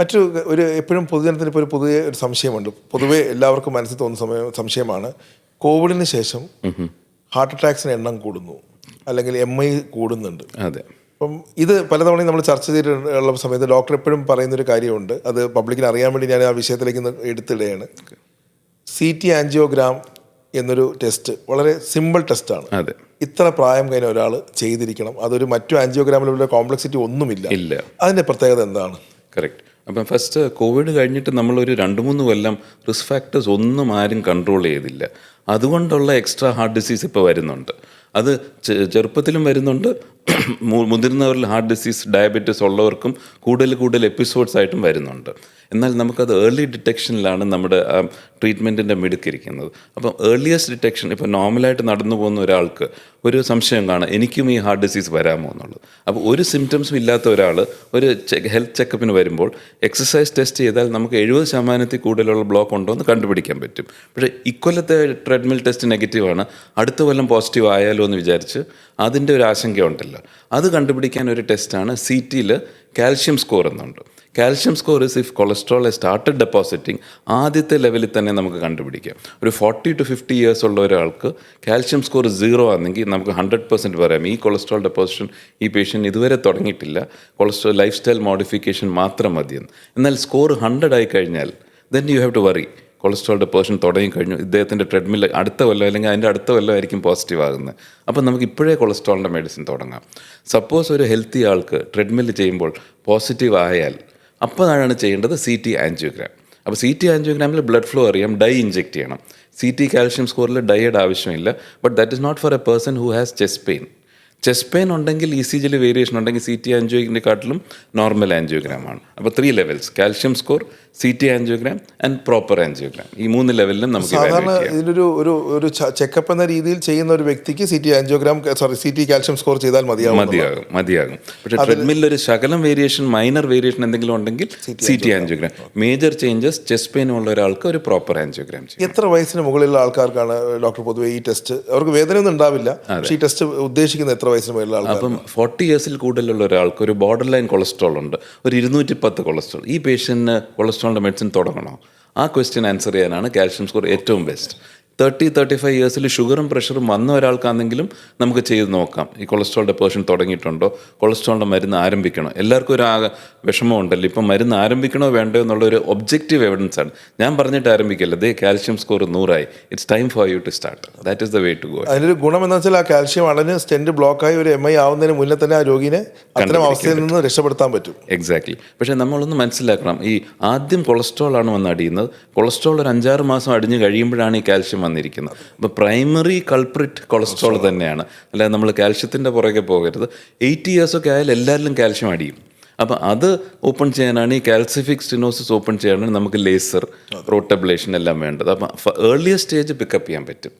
മറ്റു ഒരു എപ്പോഴും പൊതുജനത്തിന് ഇപ്പോൾ ഒരു പൊതുവെ ഒരു സംശയമുണ്ട്. പൊതുവെ എല്ലാവർക്കും മനസ്സിൽ തോന്നുന്ന സമയം സംശയമാണ്. കോവിഡിന് ശേഷം ഹാർട്ട് അറ്റാക്സിന് എണ്ണം കൂടുന്നു. അല്ലെങ്കിൽ എം ഐ കൂടുന്നുണ്ട്. അതെ. അപ്പം ഇത് പലതവണയും നമ്മൾ ചർച്ച ചെയ്തിട്ടുള്ള സമയത്ത് ഡോക്ടർ എപ്പോഴും പറയുന്ന ഒരു കാര്യമുണ്ട്. അത് പബ്ലിക്കിന് അറിയാൻ വേണ്ടി ഞാൻ ആ വിഷയത്തിലേക്ക് എടുത്തിടുകയാണ്. സി ടി ആൻജിയോഗ്രാം എന്നൊരു ടെസ്റ്റ് വളരെ സിമ്പിൾ ടെസ്റ്റാണ് അതെ. ഇത്ര പ്രായം കഴിഞ്ഞ ഒരാൾ ചെയ്തിരിക്കണം. അതൊരു മറ്റു ആൻജിയോഗ്രാമിലുള്ള കോംപ്ലക്സിറ്റി ഒന്നുമില്ല. ഇല്ല. അതിന്റെ പ്രത്യേകത എന്താണ്? കറക്റ്റ് അപ്പം ഫസ്റ്റ് കോവിഡ് കഴിഞ്ഞിട്ട് നമ്മളൊരു രണ്ട് മൂന്ന് കൊല്ലം റിസ്ക് ഫാക്ടേഴ്സ് ഒന്നും ആരും കൺട്രോൾ ചെയ്തില്ല. അതുകൊണ്ടുള്ള എക്സ്ട്രാ ഹാർട്ട് ഡിസീസ് ഇപ്പോൾ വരുന്നുണ്ട്. അത് ചെറുപ്പത്തിലും വരുന്നുണ്ട് മുതിർന്നവരിൽ ഹാർട്ട് ഡിസീസ് ഡയബറ്റീസ് ഉള്ളവർക്കും കൂടുതൽ കൂടുതൽ എപ്പിസോഡ്സ് ആയിട്ടും വരുന്നുണ്ട്. എന്നാൽ നമുക്കത് ഏർലി ഡിറ്റക്ഷനിലാണ് നമ്മുടെ ട്രീറ്റ്മെന്റിന്റെ മിടുക്കിരിക്കുന്നത്. അപ്പം ഏർലിയസ്റ്റ് ഡിറ്റക്ഷൻ ഇപ്പോൾ നോർമലായിട്ട് നടന്നു പോകുന്ന ഒരാൾക്ക് ഒരു സംശയം കാണാം എനിക്കും ഈ ഹാർട്ട് ഡിസീസ് വരാമോ എന്നുള്ളത്. അപ്പോൾ ഒരു സിംറ്റംസും ഇല്ലാത്ത ഒരാൾ ഒരു ഹെൽത്ത് ചെക്കപ്പിന് വരുമ്പോൾ എക്സസൈസ് ടെസ്റ്റ് ചെയ്താൽ നമുക്ക് എഴുപത് ശതമാനത്തിൽ കൂടുതലുള്ള ബ്ലോക്ക് ഉണ്ടോ എന്ന് കണ്ടുപിടിക്കാൻ പറ്റും. പക്ഷേ ഇക്കൊല്ലത്തെ ട്രെഡ്മിൽ ടെസ്റ്റ് നെഗറ്റീവാണ് അടുത്ത കൊല്ലം പോസിറ്റീവ് ആയാലോ എന്ന് വിചാരിച്ച് അതിന്റെ ഒരു ആശങ്കയുണ്ടല്ലോ. അത് കണ്ടുപിടിക്കാൻ ഒരു ടെസ്റ്റാണ് സി ടിയിൽ കാൽഷ്യം സ്കോർ എന്നുണ്ട്. Calcium score is if cholesterol started depositing ആദ്യത്തെ ലെവലിൽ തന്നെ നമുക്ക് കണ്ടുപിടിക്കാം. ഒരു ഫോർട്ടി ടു ഫിഫ്റ്റി ഇയേഴ്സ് ഉള്ള ഒരാൾക്ക് കാൽഷ്യം സ്കോർ സീറോ ആണെങ്കിൽ നമുക്ക് ഹൺഡ്രഡ് പെർസെന്റ് പറയാം. ഈ കൊളസ്ട്രോൾ ഡെപ്പോസിഷൻ ഈ പേഷ്യന്റ് ഇതുവരെ തുടങ്ങിയിട്ടില്ല. കൊളസ്ട്രോൾ ലൈഫ് സ്റ്റൈൽ മോഡിഫിക്കേഷൻ മാത്രം മതിയെന്ന്. എന്നാൽ സ്കോർ ഹൺഡ്രഡ് ആയി കഴിഞ്ഞാൽ then you have to worry cholesterol deposition തുടങ്ങിക്കഴിഞ്ഞു ഇദ്ദേഹത്തിന്റെ ട്രെഡ്മിൽ അടുത്ത കൊല്ലം അല്ലെങ്കിൽ അതിന്റെ അടുത്ത കൊല്ലം ആയിരിക്കും പോസിറ്റീവ് ആകുന്നത്. അപ്പം നമുക്ക് ഇപ്പോഴേ കൊളസ്ട്രോളിന്റെ മെഡിസിൻ തുടങ്ങാം. സപ്പോസ് ഒരു ഹെൽത്തി ആൾക്ക് ട്രെഡ്മിൽ ചെയ്യുമ്പോൾ പോസിറ്റീവ് ആയാൽ അപ്പോഴാണ് ചെയ്യേണ്ടത് സി ടി ആൻജിയോഗ്രാം അപ്പോൾ സി ടി ആൻജിയോഗ്രാമിൽ ബ്ലഡ് ഫ്ലോ അറിയാം ഡൈ ഇഞ്ചെക്ട് ചെയ്യണം. സി ടി കാൽഷ്യം സ്കോറിൽ ഡൈയുടെ ആവശ്യമില്ല. But that is not for a person who has chest pain chest pain ഉണ്ടെങ്കിൽ ഇ സി ജിയിൽ വേരിയേഷൻ ഉണ്ടെങ്കിൽ സി ടി ആൻജിയോഗ്രാമിനെക്കാട്ടിലും നോർമൽ ആൻജിയോഗ്രാം ആണ്. അപ്പോൾ three levels calcium score C T angiogram and proper angiogram ഈ മൂന്ന് ലെവലിലും നമുക്ക് സാധാരണ ഇതിലൊരു ഒരു ഒരു ചെക്കപ്പ് എന്ന രീതിയിൽ ചെയ്യുന്ന ഒരു വ്യക്തിക്ക് C T angiogram sorry C T calcium score ചെയ്താൽ മതിയാകും മതിയാകും മതിയാകും. പക്ഷേ ട്രെഡ്മില്ലിൽ ഒരു ശകലം വേരിയേഷൻ മൈനർ വേരിയേഷൻ എന്തെങ്കിലും ഉണ്ടെങ്കിൽ C T angiogram major changes chest pain ഉള്ള ഒരാൾക്ക് ഒരു പ്രോപ്പർ ആൻജിയോഗ്രാം ചെയ്യും. എത്ര വയസ്സിന് മുകളിലുള്ള ആൾക്കാർക്കാണ് ഡോക്ടർ പൊതുവെ ഈ ടെസ്റ്റ് അവർക്ക് വേദനയൊന്നും ഉണ്ടാവില്ല. പക്ഷേ ഈ ടെസ്റ്റ് ഉദ്ദേശിക്കുന്നത് എത്ര വയസ്സിന് അപ്പം ഫോർട്ടി ഇയേഴ്സിൽ കൂടുതലുള്ള ഒരാൾക്ക് ഒരു ബോർഡർ ലൈൻ കൊളസ്ട്രോൾ ഉണ്ട്. ഒരു ഇരുന്നൂറ്റി പത്ത് കൊളസ്ട്രോൾ. ഈ പേഷ്യന്റിന് കൊളസ്ട്രോളിന്റെ മെഡിസിൻ തുടങ്ങണോ? ആ ക്വസ്റ്റ്യൻ ആൻസർ ചെയ്യാനാണ് കാൽഷ്യം സ്കോർ ഏറ്റവും ബെസ്റ്റ് തേർട്ടി തേർട്ടി ഫൈവ് ഇയേഴ്സിൽ ഷുഗറും പ്രഷറും വന്ന ഒരാൾക്കാണെങ്കിലും നമുക്ക് ചെയ്ത് നോക്കാം. ഈ കൊളസ്ട്രോളിന്റെ പേഴ്സൺ തുടങ്ങിയിട്ടുണ്ടോ? കൊളസ്ട്രോളിന്റെ മരുന്ന് ആരംഭിക്കണോ? എല്ലാവർക്കും ഒരു വിഷമം ഉണ്ടല്ലോ ഇപ്പം മരുന്ന് ആരംഭിക്കണോ വേണ്ടോ എന്നുള്ള ഒരു ഒബ്ജക്റ്റീവ് എവിഡൻസ് ആണ്. ഞാൻ പറഞ്ഞിട്ട് ആരംഭിക്കല്ല? ദേ calcium score നൂറായി. It's time for you to start that is the way to go അതിനൊരു ഗുണം എന്ന് വെച്ചാൽ ആ കാൽഷ്യം അടഞ്ഞ് സ്റ്റെന്റ് ബ്ലോക്കായി ഒരു എം ഐ ആവുന്നതിന് മുന്നേ തന്നെ ആ രോഗിനെ അത്തരം അവസ്ഥയിൽ നിന്ന് രക്ഷപ്പെടുത്താൻ പറ്റും. എക്സാക്ട്ലി പക്ഷേ നമ്മളൊന്ന് മനസ്സിലാക്കണം. ഈ ആദ്യം കൊളസ്ട്രോൾ ആണ് വന്ന് അടിയുന്നത്. കൊളസ്ട്രോൾ ഒരു അഞ്ചാറ് മാസം അടിഞ്ഞ് കഴിയുമ്പോഴാണ് ഈ കാൽഷ്യം വന്നിരിക്കുന്നത്. അപ്പോൾ പ്രൈമറി കൾപ്രിറ്റ് കൊളസ്ട്രോൾ തന്നെയാണ്. അല്ലാതെ നമ്മൾ കാൽഷ്യത്തിന്റെ പുറകെ പോകരുത്. എയ്റ്റി ഇയേഴ്സൊക്കെ ആയാൽ എല്ലാവരിലും കാൽഷ്യം അടിയും. അപ്പം അത് ഓപ്പൺ ചെയ്യാനാണ് ഈ കാൽസിഫിക് സ്റ്റിനോസിസ് ഓപ്പൺ ചെയ്യാനാണ് നമുക്ക് ലേസർ റോട്ടബ്ലേഷൻ എല്ലാം വേണ്ടത്. അപ്പം ഏർലിയർ സ്റ്റേജ് പിക്കപ്പ് ചെയ്യാൻ പറ്റും.